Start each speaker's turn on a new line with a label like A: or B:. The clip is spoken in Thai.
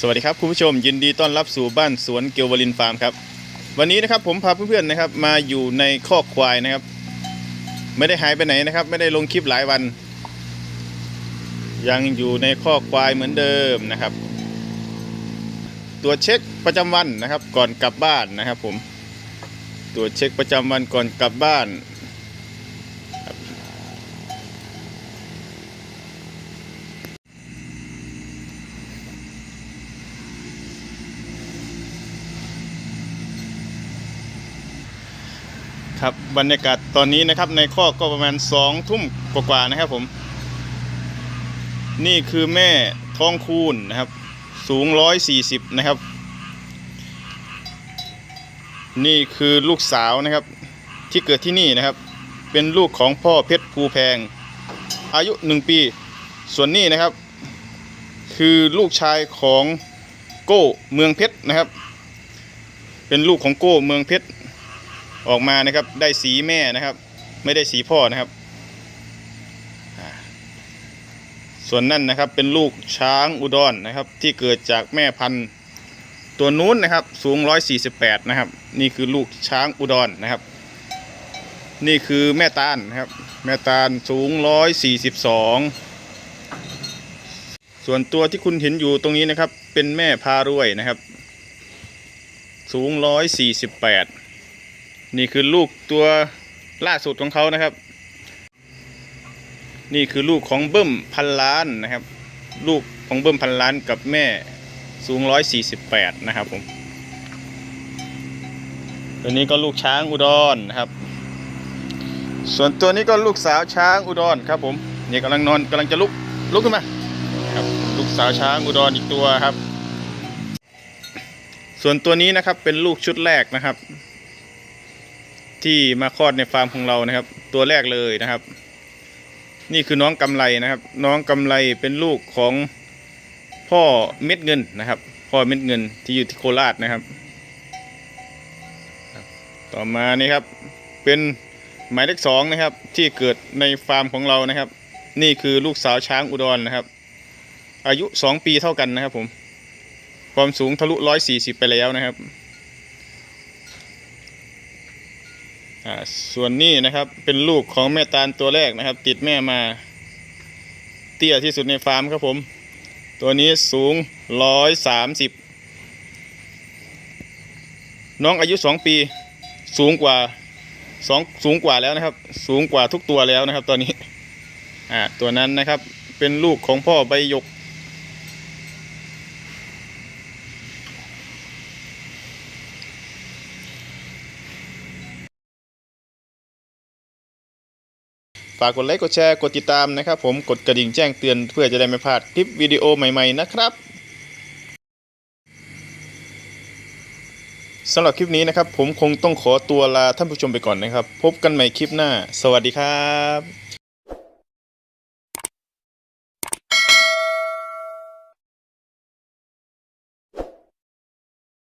A: สวัสดีครับคุณผู้ชมยินดีต้อนรับสู่บ้านสวนเกียวลินฟาร์มครับ วันนี้นะครับผมพาเพื่อนๆนะครับ มาอยู่ในคอกควายนะครับ ไม่ได้หายไปไหนนะครับ ไม่ได้ลงคลิปหลายวัน ยังอยู่ในคอกควายเหมือนเดิมนะครับ ตัวเช็คประจำวันนะครับ ก่อนกลับบ้านนะครับ ผม ตัวเช็คประจำวันก่อนกลับบ้าน ครับบรรยากาศตอนนี้นะครับในข้อก็ประมาณสองทุ่มกว่าๆนะครับผม นี่คือแม่ทองคูณนะครับ สูงร้อยสี่สิบนะครับ นี่คือลูกสาวนะครับ ที่เกิดที่นี่นะครับ เป็นลูกของพ่อเพชรภูแพง อายุหนึ่งปี ส่วนนี้นะครับ คือลูกชายของโก้เมืองเพชรนะครับ เป็นลูกของโก้เมืองเพชร ออกมานะครับได้สีแม่นะครับ ไม่ได้สีพ่อนะครับ ส่วนนั่นนะครับเป็นลูกช้างอุดรนนะครับ ที่เกิดจากแม่พันธุ์ตัวนู้นนะครับ สูง 148 นะครับ นี่คือลูกช้างอุดรนะครับ นี่คือแม่ตาลนะครับ แม่ตาลสูง 142 ส่วนตัวที่คุณเห็นอยู่ตรงนี้นะครับ เป็นแม่พารวยนะครับ สูง 148 นี่คือลูกตัวล่าสุดของเขานะครับ นี่คือลูกของเบิ้มพันล้านนะครับ ลูกของเบิ้มพันล้านกับแม่สูง148นะครับผมตัวนี้ก็ลูกช้างอุดรนะครับ ส่วนตัวนี้ก็ลูกสาวช้างอุดรครับผมเนี่ยกำลังนอนกำลังจะลุกลุกขึ้นมาครับลูกสาวช้างอุดรอีกตัวครับ ส่วนตัวนี้นะครับเป็นลูกชุดแรกนะครับ ที่มาคลอดในฟาร์มของเรานะครับ ตัวแรกเลยนะครับ นี่คือน้องกำไรนะครับ น้องกำไรเป็นลูกของพ่อเม็ดเงินนะครับ พ่อเม็ดเงินที่อยู่ที่โคราชนะครับ ต่อมานี่ครับเป็นหมายเลขสองนะครับ ที่เกิดในฟาร์มของเรานะครับ นี่คือลูกสาวช้างอุดรนะครับ อายุสองปีเท่ากันนะครับผมความสูงทะลุร้อยสี่สิบไปแล้วนะครับ อ่า ส่วนนี้นะครับเป็นลูกของแม่ตาลตัวแรกนะครับ ติดแม่มา เตี้ยที่สุดในฟาร์มครับผม ตัวนี้สูงร้อยสามสิบน้องอายุสองปี สูงกว่าสองสูงกว่าแล้วนะครับ สูงกว่าทุกตัวแล้วนะครับ ตอนนี้อ่าตัวนั้นนะครับเป็นลูกของพ่อใบหยก ฝากกดไลค์กดแชร์กดติดตามนะครับ ผมกดกระดิ่งแจ้งเตือนเพื่อจะได้ไม่พลาดคลิปวิดีโอใหม่ๆนะครับสำหรับคลิปนี้นะครับ ผมคงต้องขอตัวลาท่านผู้ชมไปก่อนนะครับ พบกันใหม่คลิปหน้า สวัสดีครับ